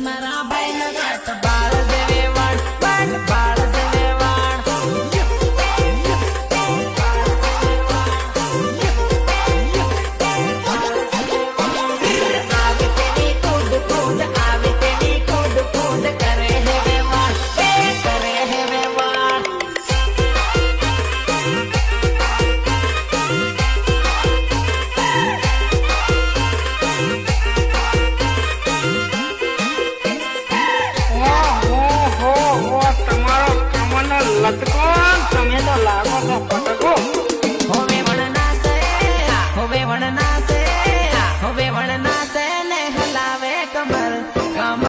મારા ભાઈ ન બાળ જેવી વાળ વાળ